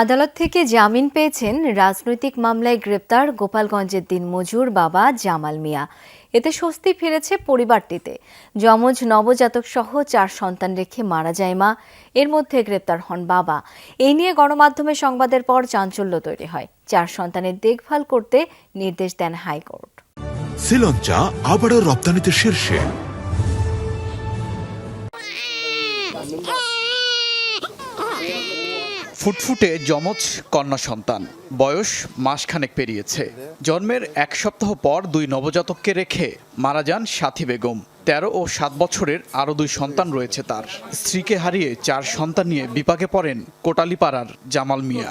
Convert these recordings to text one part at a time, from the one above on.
আদালত থেকে জামিন পেয়েছেন রাজনৈতিক মামলায় গ্রেপ্তার গোপালগঞ্জের দিনমজুর বাবা জামাল মিয়া। এতে স্বস্তি ফিরেছে পরিবারটিতে। যমজ নবজাতক সহ চার সন্তান রেখে মারা যায় মা। এর মধ্যে গ্রেপ্তার হন বাবা। এই নিয়ে গণমাধ্যমে সংবাদের পর চাঞ্চল্য তৈরি হয়। চার সন্তানের দেখভাল করতে নির্দেশ দেন হাইকোর্ট। শ্রীলঞ্চা আবারও রপ্তানিতে শীর্ষে। ফুটফুটে যমজ কন্যা সন্তান। বয়স মাসখানেক পেরিয়েছে। জন্মের এক সপ্তাহ পর দুই নবজাতককে রেখে মারা যান সাথী বেগম। তেরো ও সাত বছরের আরও দুই সন্তান রয়েছে তার। স্ত্রীকে হারিয়ে চার সন্তান নিয়ে বিপাকে পড়েন কোটালীপাড়ার জামাল মিয়া।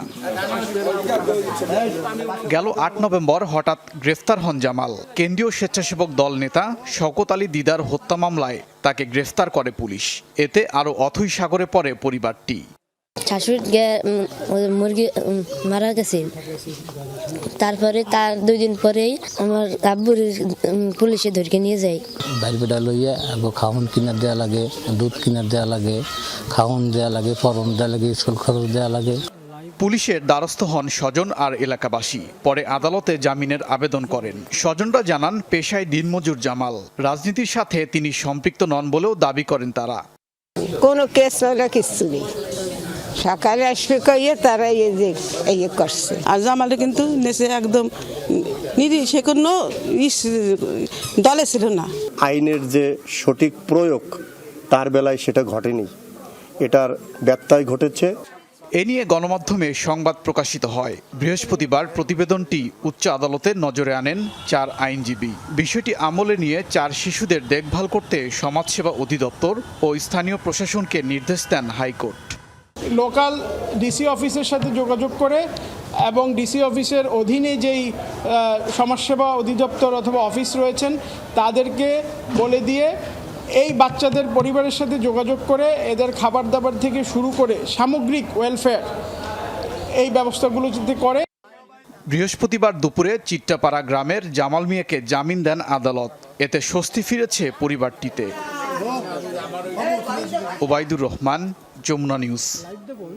গেল আট নভেম্বর হঠাৎ গ্রেফতার হন জামাল। কেন্দ্রীয় স্বেচ্ছাসেবক দল নেতা শকত আলী দিদার হত্যা মামলায় তাকে গ্রেফতার করে পুলিশ। এতে আরও অথই সাগরে পড়ে পরিবারটি। শাশুড়ি মুরগি মারা গেছে। তারপরে তার দুই দিন পরেই আমার আব্বুর পুলিশে ধরকে নিয়ে যায়। বাইর বেটা লইয়া আগে খাওন কিনা দেওয়া লাগে দুধ কিনা দেওয়া লাগে খাওন দেওয়া লাগে ফরম দেওয়া লাগে স্কুল খরচ দেওয়া লাগে। পুলিশের দ্বারস্থ হন স্বজন আর এলাকাবাসী। পরে আদালতে জামিনের আবেদন করেন। স্বজনরা জানান পেশায় দিনমজুর জামাল। রাজনীতির সাথে তিনি সম্পৃক্ত নন বলেও দাবি করেন তারা। কোনো কেস হলে কিচ্ছু নেই। সকালে আসবে কইয়ে তারা এই যে এই করছে। আর জামালটা কিন্তু নেচে একদম নিরি সে কোনো দলে ছিল না। আইনের যে সঠিক প্রয়োগ তার বেলায় সেটা ঘটেনি। এটার ব্যত্যয় ঘটেছে। এ নিয়ে গণমাধ্যমে সংবাদ প্রকাশিত হয়। বৃহস্পতিবার প্রতিবেদনটি উচ্চ আদালতের নজরে আনেন চার আইনজীবী। বিষয়টি আমলে নিয়ে চার শিশুদের দেখভাল করতে সমাজসেবা অধিদপ্তর ও স্থানীয় প্রশাসনকে নির্দেশ দেন হাইকোর্ট। লোকাল ডিসি অফিসের সাথে যোগাযোগ করে এবং ডিসি অফিসের অধীনে যেই সমাজসেবা অধিদপ্তর অথবা অফিস রয়েছেন, তাদেরকে বলে দিয়ে এই বাচ্চাদের পরিবারের সাথে যোগাযোগ করে এদের খাবার দাবার থেকে শুরু করে সামগ্রিক ওয়েলফেয়ার এই ব্যবস্থাগুলো যদি করে। বৃহস্পতিবার দুপুরে চিট্টাপাড়া গ্রামের জামাল মিয়াকে জামিন দেন আদালত। এতে স্বস্তি ফিরেছে পরিবারটিতে। ওবায়দুর রহমান যমুনা নিউজ